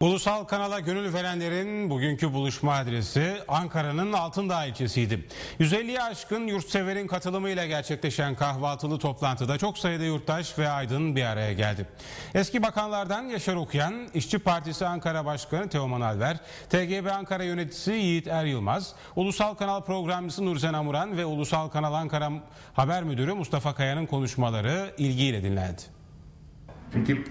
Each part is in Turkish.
Ulusal kanala gönül verenlerin bugünkü buluşma adresi Ankara'nın Altındağ ilçesiydi. 150'ye aşkın yurtseverin katılımıyla gerçekleşen kahvaltılı toplantıda çok sayıda yurttaş ve aydın bir araya geldi. Eski bakanlardan Yaşar Okuyan, İşçi Partisi Ankara Başkanı Teoman Alver, TGB Ankara Yöneticisi Yiğit Er Yılmaz, Ulusal Kanal Programcısı Nursen Amuran ve Ulusal Kanal Ankara Haber Müdürü Mustafa Kaya'nın konuşmaları ilgiyle dinlendi. Çünkü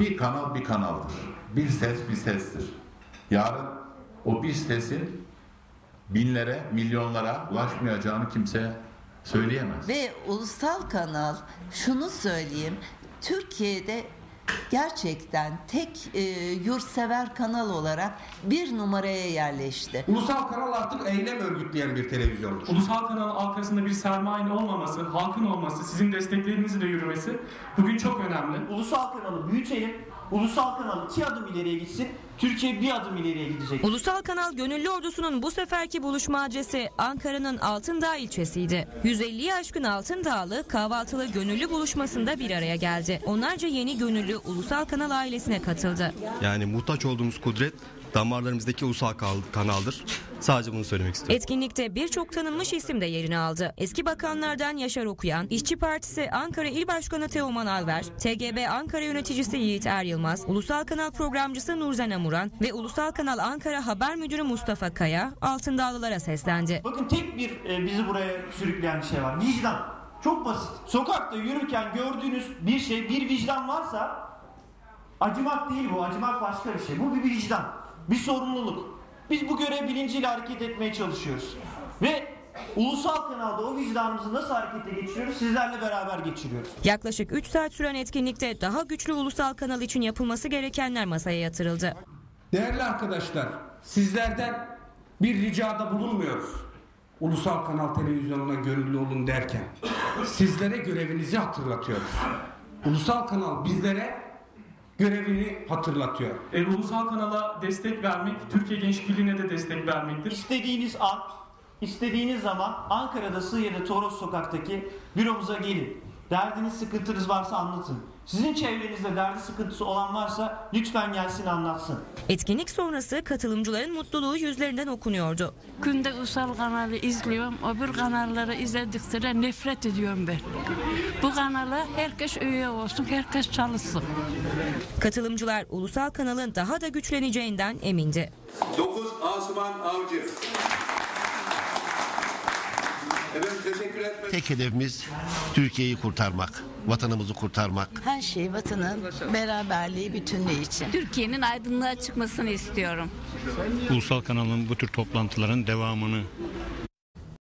bir kanal bir kanaldır. Bir ses bir sestir. Yarın o bir sesin binlere, milyonlara ulaşmayacağını kimse söyleyemez. Ve ulusal kanal şunu söyleyeyim. Türkiye'de gerçekten tek e, yurtsever kanal olarak bir numaraya yerleşti. Ulusal kanal artık eylem örgütleyen bir televizyondur. Ulusal kanal arkasında bir sermayenin olmaması, halkın olması, sizin desteklerinizle yürümesi bugün çok önemli. Ulusal kanalı büyütelim. Ulusal kanal iki adım ileriye gitsin. Türkiye bir adım ileriye gidecek. Ulusal Kanal Gönüllü Ordusu'nun bu seferki buluşma adresi Ankara'nın Altındağ ilçesiydi. 150'ye aşkın Altındağlı kahvaltılı gönüllü buluşmasında bir araya geldi. Onlarca yeni gönüllü Ulusal Kanal ailesine katıldı. Yani muhtaç olduğumuz kudret damarlarımızdaki ulusal kanaldır. Sadece bunu söylemek istiyorum. Etkinlikte birçok tanınmış isim de yerini aldı. Eski bakanlardan Yaşar Okuyan, İşçi Partisi Ankara İl Başkanı Teoman Alver, TGB Ankara Yöneticisi Yiğit Er Yılmaz, Ulusal Kanal Programcısı Nurzen Amuran ve Ulusal Kanal Ankara Haber Müdürü Mustafa Kaya Altındağlılara seslendi. Bakın tek bir e, bizi buraya sürükleyen bir şey var. Vicdan. Çok basit. Sokakta yürürken gördüğünüz bir şey, bir vicdan varsa acımak değil bu. Acımak başka bir şey. Bu bir vicdan. Bir sorumluluk. Biz bu görev bilinciyle hareket etmeye çalışıyoruz. Ve ulusal kanalda o vicdanımızı nasıl harekete geçiriyoruz? Sizlerle beraber geçiriyoruz. Yaklaşık 3 saat süren etkinlikte daha güçlü ulusal kanal için yapılması gerekenler masaya yatırıldı. Değerli arkadaşlar, sizlerden bir ricada bulunmuyoruz. Ulusal kanal televizyonuna gönüllü olun derken sizlere görevinizi hatırlatıyoruz. Ulusal kanal bizlere görevini hatırlatıyor. E, ulusal kanala destek vermek, Türkiye Gençlik Birliği'ne de destek vermektir. İstediğiniz an, istediğiniz zaman Ankara'da Sığıya'da Toros Sokak'taki büromuza gelin. Derdiniz, sıkıntınız varsa anlatın. Sizin çevrenizde derdi sıkıntısı olan varsa lütfen gelsin anlatsın. Etkinlik sonrası katılımcıların mutluluğu yüzlerinden okunuyordu. Günde Ulusal kanalı izliyorum. Öbür kanalları izledikçe de nefret ediyorum ben. Bu kanala herkes üye olsun, herkes çalışsın. Katılımcılar ulusal kanalın daha da güçleneceğinden emindi. 9 Asuman Avcı. Efendim teşekkür etmek Tek hedefimiz Türkiye'yi kurtarmak, vatanımızı kurtarmak. Her şey vatanın beraberliği, bütünlüğü için. Türkiye'nin aydınlığa çıkmasını istiyorum. Ulusal kanalın bu tür toplantıların devamını